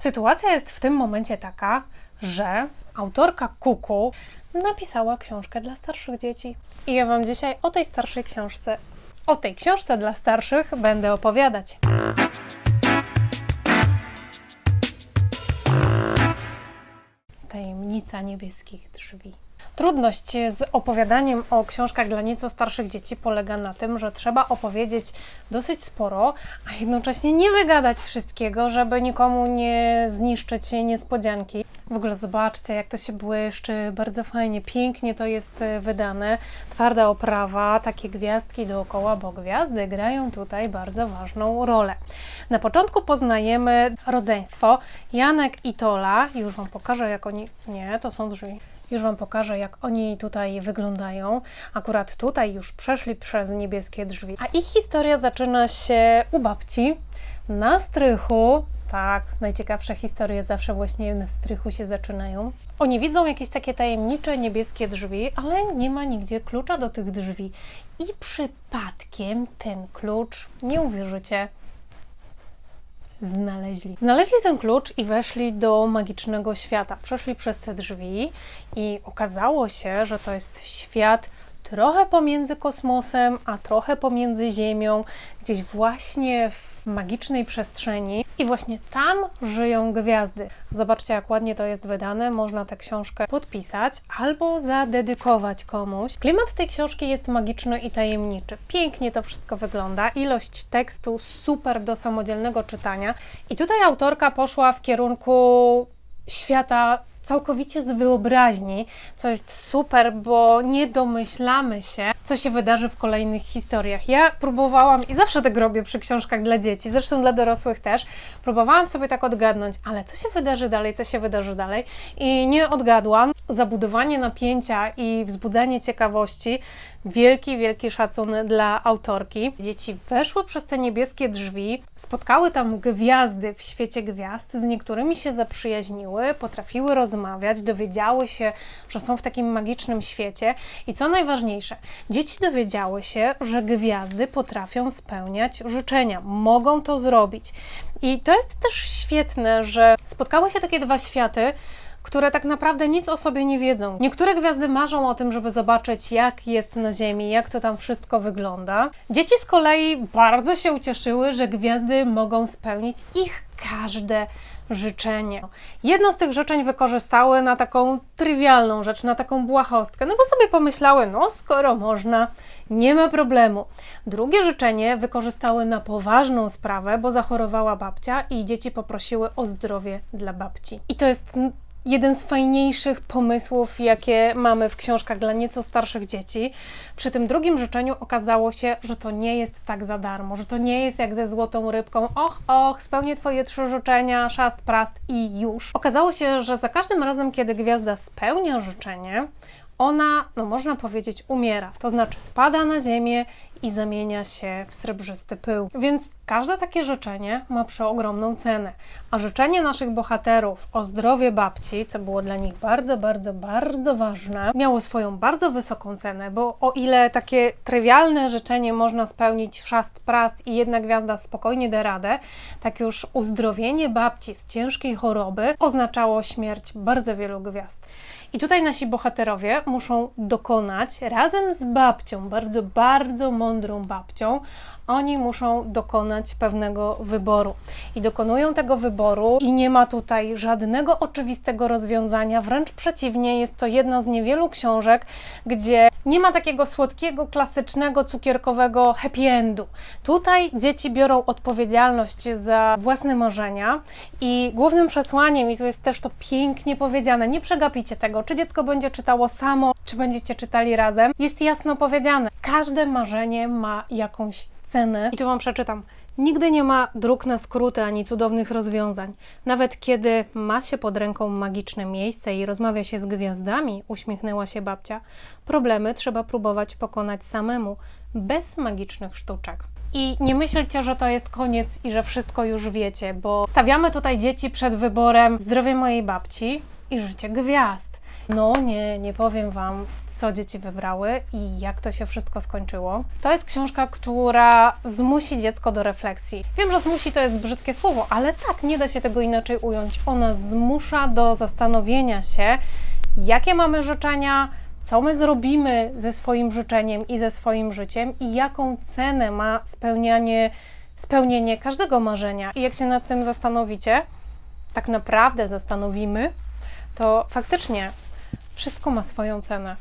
Sytuacja jest w tym momencie taka, że autorka Kuku napisała książkę dla starszych dzieci. I ja Wam dzisiaj o tej starszej książce, o tej książce dla starszych będę opowiadać. Tajemnica niebieskich drzwi. Trudność z opowiadaniem o książkach dla nieco starszych dzieci polega na tym, że trzeba opowiedzieć dosyć sporo, a jednocześnie nie wygadać wszystkiego, żeby nikomu nie zniszczyć niespodzianki. W ogóle zobaczcie, jak to się błyszczy, bardzo fajnie, pięknie to jest e, wydane. Twarda oprawa, takie gwiazdki dookoła, bo gwiazdy grają tutaj bardzo ważną rolę. Na początku poznajemy rodzeństwo Janek i Tola. Już Wam pokażę, jak oni. Nie, to są drzwi. Już Wam pokażę, jak oni tutaj wyglądają. Akurat tutaj już przeszli przez niebieskie drzwi. A ich historia zaczyna się u babci na strychu. Tak, najciekawsze historie zawsze właśnie na strychu się zaczynają. Oni widzą jakieś takie tajemnicze niebieskie drzwi, ale nie ma nigdzie klucza do tych drzwi. I przypadkiem ten klucz, nie uwierzycie, znaleźli. Znaleźli ten klucz i weszli do magicznego świata. Przeszli przez te drzwi i okazało się, że to jest świat trochę pomiędzy kosmosem, a trochę pomiędzy Ziemią, gdzieś właśnie w magicznej przestrzeni. I właśnie tam żyją gwiazdy. Zobaczcie, jak ładnie to jest wydane. Można tę książkę podpisać albo zadedykować komuś. Klimat tej książki jest magiczny i tajemniczy. Pięknie to wszystko wygląda. Ilość tekstu super do samodzielnego czytania. I tutaj autorka poszła w kierunku świata całkowicie z wyobraźni, co jest super, bo nie domyślamy się, co się wydarzy w kolejnych historiach. Ja próbowałam i zawsze tak robię przy książkach dla dzieci, zresztą dla dorosłych też. Próbowałam sobie tak odgadnąć, ale co się wydarzy dalej, co się wydarzy dalej i nie odgadłam. Zabudowanie napięcia i wzbudzanie ciekawości wielki, wielki szacunek dla autorki. Dzieci weszły przez te niebieskie drzwi, spotkały tam gwiazdy w świecie gwiazd, z niektórymi się zaprzyjaźniły, potrafiły rozmawiać, dowiedziały się, że są w takim magicznym świecie i co najważniejsze, dzieci dowiedziały się, że gwiazdy potrafią spełniać życzenia, mogą to zrobić. I to jest też świetne, że spotkały się takie dwa światy, które tak naprawdę nic o sobie nie wiedzą. Niektóre gwiazdy marzą o tym, żeby zobaczyć, jak jest na Ziemi, jak to tam wszystko wygląda. Dzieci z kolei bardzo się ucieszyły, że gwiazdy mogą spełnić ich każde życzenie. Jedno z tych życzeń wykorzystały na taką trywialną rzecz, na taką błahostkę, no bo sobie pomyślały, no skoro można, nie ma problemu. Drugie życzenie wykorzystały na poważną sprawę, bo zachorowała babcia i dzieci poprosiły o zdrowie dla babci. I to jest jeden z fajniejszych pomysłów, jakie mamy w książkach dla nieco starszych dzieci. Przy tym drugim życzeniu okazało się, że to nie jest tak za darmo, że to nie jest jak ze złotą rybką. Och, och, spełnię Twoje trzy życzenia, szast, prast i już. Okazało się, że za każdym razem, kiedy gwiazda spełnia życzenie, ona, no można powiedzieć, umiera. To znaczy spada na ziemię i zamienia się w srebrzysty pył. Więc każde takie życzenie ma przeogromną cenę. A życzenie naszych bohaterów o zdrowie babci, co było dla nich bardzo, bardzo, bardzo ważne, miało swoją bardzo wysoką cenę, bo o ile takie trywialne życzenie można spełnić szast prast i jedna gwiazda spokojnie da radę, tak już uzdrowienie babci z ciężkiej choroby oznaczało śmierć bardzo wielu gwiazd. I tutaj nasi bohaterowie muszą dokonać razem z babcią, bardzo, bardzo mądrą babcią, oni muszą dokonać pewnego wyboru. I dokonują tego wyboru, i nie ma tutaj żadnego oczywistego rozwiązania, wręcz przeciwnie, jest to jedna z niewielu książek, gdzie nie ma takiego słodkiego, klasycznego, cukierkowego happy endu. Tutaj dzieci biorą odpowiedzialność za własne marzenia i głównym przesłaniem, i tu jest też to pięknie powiedziane, nie przegapicie tego, czy dziecko będzie czytało samo, czy będziecie czytali razem, jest jasno powiedziane, każde marzenie ma jakąś cenę. I tu Wam przeczytam. Nigdy nie ma dróg na skróty ani cudownych rozwiązań. Nawet kiedy ma się pod ręką magiczne miejsce i rozmawia się z gwiazdami, uśmiechnęła się babcia, problemy trzeba próbować pokonać samemu, bez magicznych sztuczek. I nie myślcie, że to jest koniec i że wszystko już wiecie, bo stawiamy tutaj dzieci przed wyborem zdrowie mojej babci i życie gwiazd. No nie, nie powiem Wam, co dzieci wybrały i jak to się wszystko skończyło. To jest książka, która zmusi dziecko do refleksji. Wiem, że zmusi to jest brzydkie słowo, ale tak, nie da się tego inaczej ująć. Ona zmusza do zastanowienia się, jakie mamy życzenia, co my zrobimy ze swoim życzeniem i ze swoim życiem i jaką cenę ma spełnianie, spełnienie każdego marzenia. I jak się nad tym zastanowicie, tak naprawdę zastanowimy, to faktycznie wszystko ma swoją cenę.